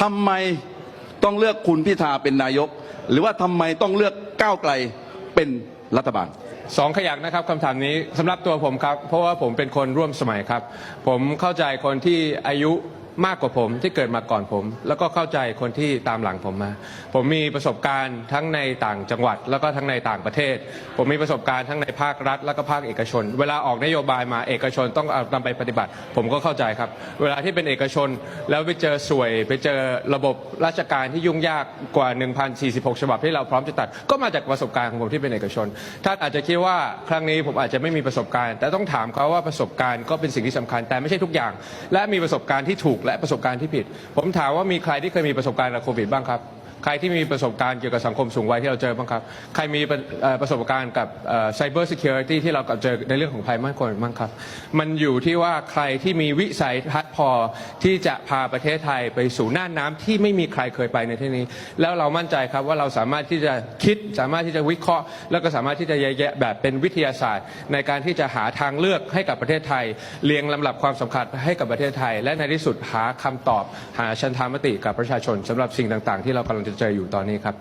ทำไมต้องเลือกคุณพิธาเป็นนายก หรือว่าทำไมต้องเลือกก้าวไกลเป็นรัฐบาลสองขยักนะครับคำถามนี้สำหรับตัวผมครับ เพราะว่าผมเป็นคนร่วมสมัยครับ ผมเข้าใจคนที่อายุ มากกว่าผมที่เกิดมาก่อนผม แล้วก็เข้าใจคนที่ตามหลังผมมา ผมมีประสบการณ์ทั้งในต่างจังหวัด แล้วก็ทั้งในต่างประเทศ ผมมีประสบการณ์ทั้งในภาครัฐ แล้วก็ภาคเอกชน เวลาออกนโยบายมาเอกชนต้องเอานำไปปฏิบัติ ผมก็เข้าใจครับ เวลาที่เป็นเอกชน แล้วไปเจอสวย ไปเจอระบบราชการที่ยุ่งยากกว่า 1,046 ฉบับที่เราพร้อมจะตัด ก็มาจากประสบการณ์ของผมที่เป็นเอกชนท่านอาจจะคิดว่าครั้งนี้ผมอาจจะไม่มีประสบการณ์ แต่ต้องถามเขาว่าประสบการณ์ก็เป็นสิ่งที่สำคัญแต่ไม่ใช่ทุกอย่าง และมีประสบการณ์ที่ถูกและประสบการณ์ที่ผิด ผมถามว่ามีใครที่เคยมีประสบการณ์กับโควิดบ้างครับ ใครที่มีประสบการณ์เกี่ยวกับสังคมสูงวัยที่เราเจอบ้างครับ ใครมีประเอ่อประสบการณ์กับไซเบอร์ซิเคียวริตี้ที่เราเจอในเรื่องของภัยมั่นคงบ้างครับ มันอยู่ที่ว่าใครที่มีวิสัยทัศน์พอที่จะพาประเทศไทยไปสู่หน่านน้ำที่ไม่มีใครเคยไปในที่นี้ แล้วเรามั่นใจครับว่าเราสามารถที่จะคิดสามารถที่จะวิเคราะห์ แล้วก็สามารถที่จะแยกแยะแบบเป็นวิทยาศาสตร์ ในการที่จะหาทางเลือกให้กับประเทศไทย เรียงลำดับความสำคัญให้กับประเทศไทย และในที่สุดหาคำตอบ หาชันธามติกับประชาชนสำหรับสิ่งต่าง ๆ ที่เรากำลังจะเจออยู่ตอนนี้ครับ